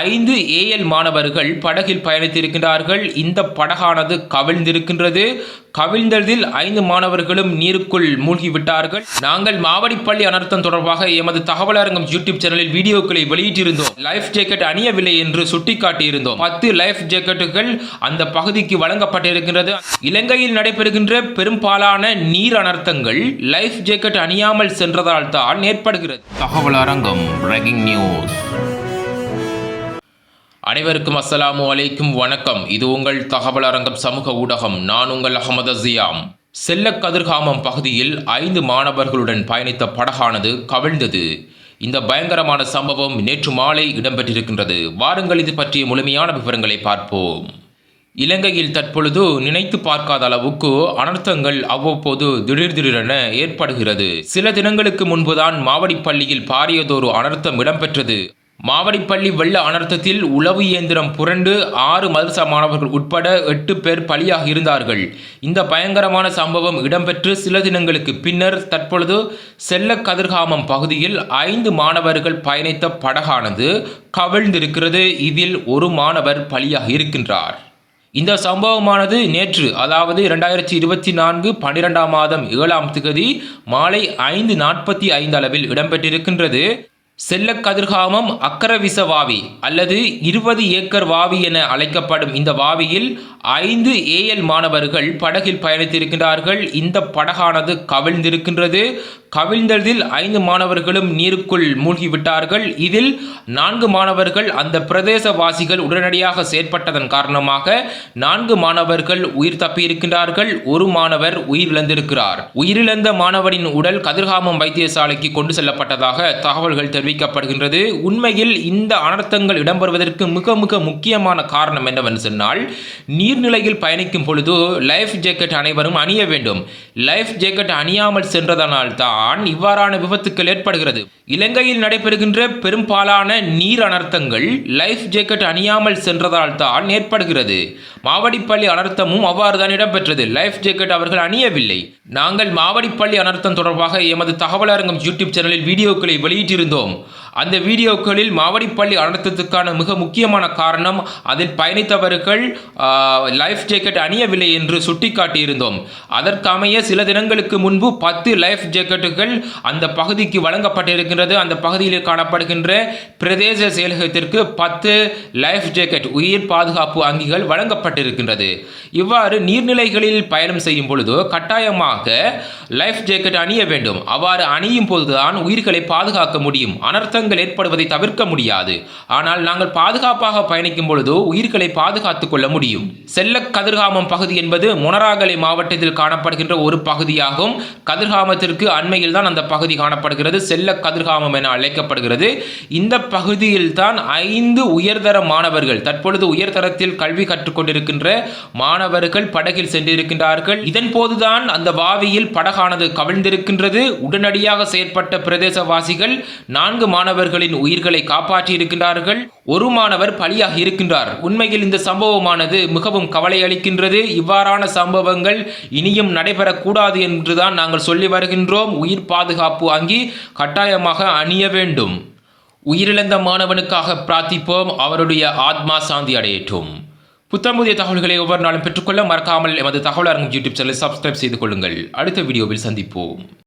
ஐந்து ஏஎல் மாணவர்கள் படகில் பயணித்திருக்கின்றார்கள். இந்த படகானது கவிழ்ந்திருக்கின்றது. கவிழ்ந்ததில் ஐந்து மாணவர்களும் நீருக்குள் மூழ்கிவிட்டார்கள். நாங்கள் மாவடிப்பள்ளி அனர்த்தம் தொடர்பாக எமது தகவல் அரங்கம் யூடியூப் சேனலில் வீடியோக்களை வெளியிட்டிருந்தோம். லைஃப் ஜாக்கெட் அணியவில்லை என்று சுட்டிக்காட்டியிருந்தோம். பத்து லைஃப் ஜாக்கெட்டுகள் அந்த பகுதிக்கு வழங்கப்பட்டிருக்கின்றது. இலங்கையில் நடைபெறுகின்ற பெரும்பாலான நீர் அனர்த்தங்கள் லைஃப் ஜாக்கெட் அணியாமல் சென்றதால் தான் ஏற்படுகிறது. தகவல் அரங்கம் பிரேக்கிங் நியூஸ் அனைவருக்கும் அஸ்ஸலாமு அலைக்கும் வணக்கம். இது உங்கள் தகவல் அரங்கம் சமூக ஊடகம். நான் உங்கள் அகமது அசியாம் செல்ல கதிர்காமம் பகுதியில் ஐந்து மாணவர்களுடன் பயணித்த படகானது கவிழ்ந்தது. இந்த பயங்கரமான சம்பவம் நேற்று மாலை இடம்பெற்றிருக்கின்றது. வாருங்கள் இது பற்றிய முழுமையான விவரங்களை பார்ப்போம். இலங்கையில் தற்பொழுது நினைத்து பார்க்காத அளவுக்கு அனர்த்தங்கள் அவ்வப்போது திடீர் திடீரென ஏற்படுகிறது. சில தினங்களுக்கு முன்புதான் மாவடிப்பள்ளியில் பாரியதொரு அனர்த்தம் இடம்பெற்றது. மாவடிப்பள்ளி வெள்ள அனர்த்தத்தில் உளவு இயந்திரம் புரண்டு ஆறு மதரசா மாணவர்கள் உட்பட எட்டு பேர் பலியாக இருந்தார்கள். இந்த பயங்கரமான சம்பவம் இடம்பெற்று சில தினங்களுக்கு பின்னர் தற்பொழுது செல்ல கதிர்காமம் பகுதியில் ஐந்து மாணவர்கள் பயணித்த படகானது கவிழ்ந்திருக்கிறது. இதில் ஒரு மாணவர் பலியாக இருக்கின்றார். இந்த சம்பவமானது நேற்று அதாவது இரண்டாயிரத்தி இருபத்தி நான்கு பன்னிரெண்டாம் மாதம் ஏழாம் திகதி மாலை ஐந்து நாற்பத்தி ஐந்து அளவில் இடம்பெற்றிருக்கின்றது. செல்ல கதிர்காமம் அக்கரவிச வாவி அல்லது இருபது ஏக்கர் வாவி என அழைக்கப்படும் இந்த வாவியில் ஐந்து ஏஎல் மாணவர்கள் படகில் பயணித்திருக்கிறார்கள் இந்த படகானது கவிழ்ந்திருக்கின்றது. கவிழ்ந்ததில் ஐந்து மாணவர்களும் நீருக்குள் மூழ்கிவிட்டார்கள். இதில் நான்கு மாணவர்கள் அந்த பிரதேசவாசிகள் உடனடியாக செயற்பட்டதன் காரணமாக நான்கு மாணவர்கள் உயிர் தப்பியிருக்கின்றார்கள். ஒரு மாணவர் உயிரிழந்திருக்கிறார். உயிரிழந்த மாணவரின் உடல் கதிர்காமம் வைத்தியசாலைக்கு கொண்டு செல்லப்பட்டதாக தகவல்கள் தெரிவிக்கப்படுகின்றது. உண்மையில் இந்த அனர்த்தங்கள் இடம்பெறுவதற்கு மிக மிக முக்கியமான காரணம் என்னவென்று சொன்னால் நீர்நிலையில் பயணிக்கும் பொழுது லைஃப் ஜாக்கெட் அனைவரும் அணிய வேண்டும். லைஃப் ஜாக்கெட் அணியாமல் சென்றதனால் தான் இவ்வாறான விபத்துக்கள் ஏற்படுகிறது. இலங்கையில் நடைபெறுகின்ற பெரும்பாலான நீர் அனர்த்தங்கள் லைஃப் ஜேக்கெட் அணியாமல் சென்றதால் தான் ஏற்படுகிறது. மாவடிப்பள்ளி அனர்த்தமும் அவ்வாறு தான் இடம்பெற்றது. லைஃப் ஜேக்கெட் அவர்கள் அணியவில்லை. நாங்கள் மாவடிப்பள்ளி அனர்த்தம் தொடர்பாக எமது தகவல் அரங்கம் யூடியூப் சேனலில் வீடியோக்களை வெளியிட்டிருந்தோம். அந்த வீடியோக்களில் மாவடிப்பள்ளி அனர்த்தத்துக்கான மிக முக்கியமான காரணம் அதில் பயணித்தவர்கள் லைஃப் ஜேக்கெட் அணியவில்லை என்று சுட்டிக்காட்டியிருந்தோம். அதற்கமைய சில தினங்களுக்கு முன்பு பத்து லைஃப் ஜாக்கெட்டுகள் அந்த பகுதிக்கு வழங்கப்பட்டிருக்கின்றது. அந்த பகுதியில் காணப்படுகின்ற பிரதேச செயலகத்திற்கு பத்து லைஃப் ஜேக்கெட் உயிர் பாதுகாப்பு அங்கிகள் வழங்கப்பட்டிருக்கின்றது. இவ்வாறு நீர்நிலைகளில் பயணம் செய்யும் பொழுது கட்டாயமாக லைஃப் ஜேக்கெட் அணிய வேண்டும். அவ்வாறு அணியும் போதுதான் உயிர்களை பாதுகாக்க முடியும். அனர்த்தங்கள் ஏற்படுவதை தவிர்க்க முடியாது. ஆனால் நாங்கள் பாதுகாப்பாக பயணிக்கும் பொழுதோ உயிர்களை பாதுகாத்துக் கொள்ள முடியும். செல்ல கதிர்காமம் பகுதி என்பது மொனராகலை மாவட்டத்தில் காணப்படுகின்ற ஒரு பகுதியாகும். கதிர்காமத்திற்கு அண்மையில் தான் அந்த பகுதி காணப்படுகிறது. செல்ல கதிர்காமம் என அழைக்கப்படுகிறது. இந்த பகுதியில் தான் ஐந்து உயர்தர மாணவர்கள் தற்பொழுது உயர்தரத்தில் கல்வி கற்றுக்கொண்டிருக்கின்ற மாணவர்கள் படகில் சென்றிருக்கின்றார்கள். இதன் போதுதான் அந்த வாவியில் படகானது கவிழ்ந்திருக்கின்றது. உடனடியாக செயற்பட்ட பிரதேசவாசிகள் நான்கு மாணவர்கள் மாணவர்களின் உயிர்களை காப்பாற்றி இருக்கின்றார்கள் ஒரு மாணவர் பலியாக இருக்கின்றார். உண்மையில் இந்த சம்பவமானது மிகவும் கவலை அளிக்கின்றது. இவ்வாறான சம்பவங்கள் இனியும் நடைபெறக்கூடாது என்றுதான் நாங்கள் சொல்லி வருகின்றோம். உயிர் பாதுகாப்பு அங்கி கட்டாயமாக அணிய வேண்டும். உயிரிழந்த மாணவனுக்காக பிரார்த்திப்போம். அவருடைய ஆத்மா சாந்தி அடையட்டும். புத்தம் புதிய தகவல்களை ஒவ்வொரு நாளும் பெற்றுக்கொள்ள மறக்காமல் எமது தகவல் அரங்கம் யூடியூப் சேனலை சப்ஸ்கிரைப் செய்து கொள்ளுங்கள். அடுத்த வீடியோவில் சந்திப்போம்.